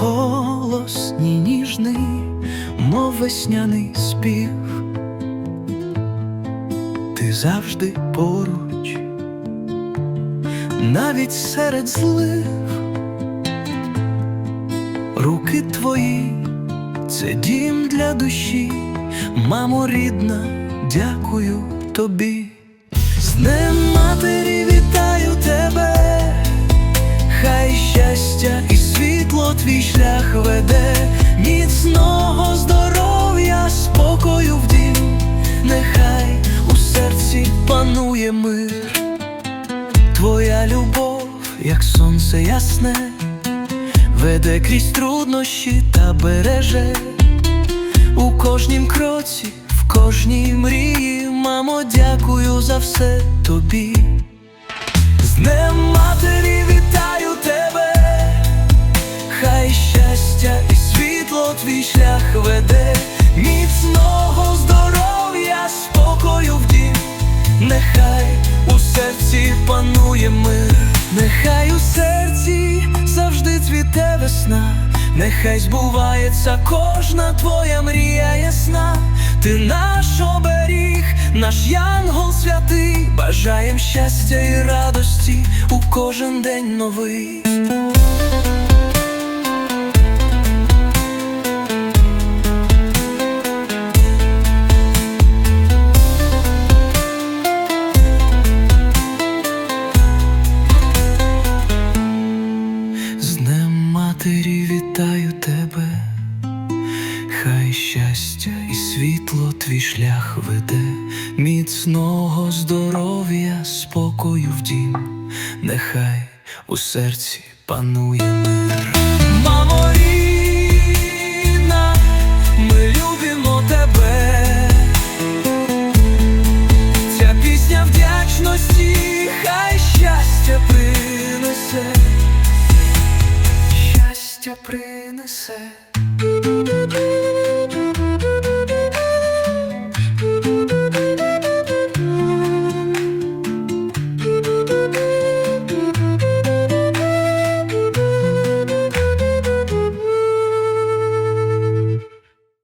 голос ні ніжний, мов весняний спів. Ти завжди поруч, навіть серед злих. Руки твої, це дім для душі, мамо рідна, дякую тобі. З твій шлях веде, міцного здоров'я, спокою в дім, нехай у серці панує мир, твоя любов, як сонце ясне веде крізь труднощі та береже. У кожнім кроці, в кожній мрії, мамо, дякую за все тобі. Нехай у серці панує мир, нехай у серці завжди цвіте весна, нехай збувається кожна твоя мрія ясна, ти наш оберіг, наш янгол святий, бажаєм щастя і радості у кожен день новий. матері, вітаю тебе, хай щастя і світло твій шлях веде, міцного здоров'я, спокою в дім, нехай у серці панує мир. Мамо ми любимо тебе, ця пісня вдячності, хай щастя принесе принесе.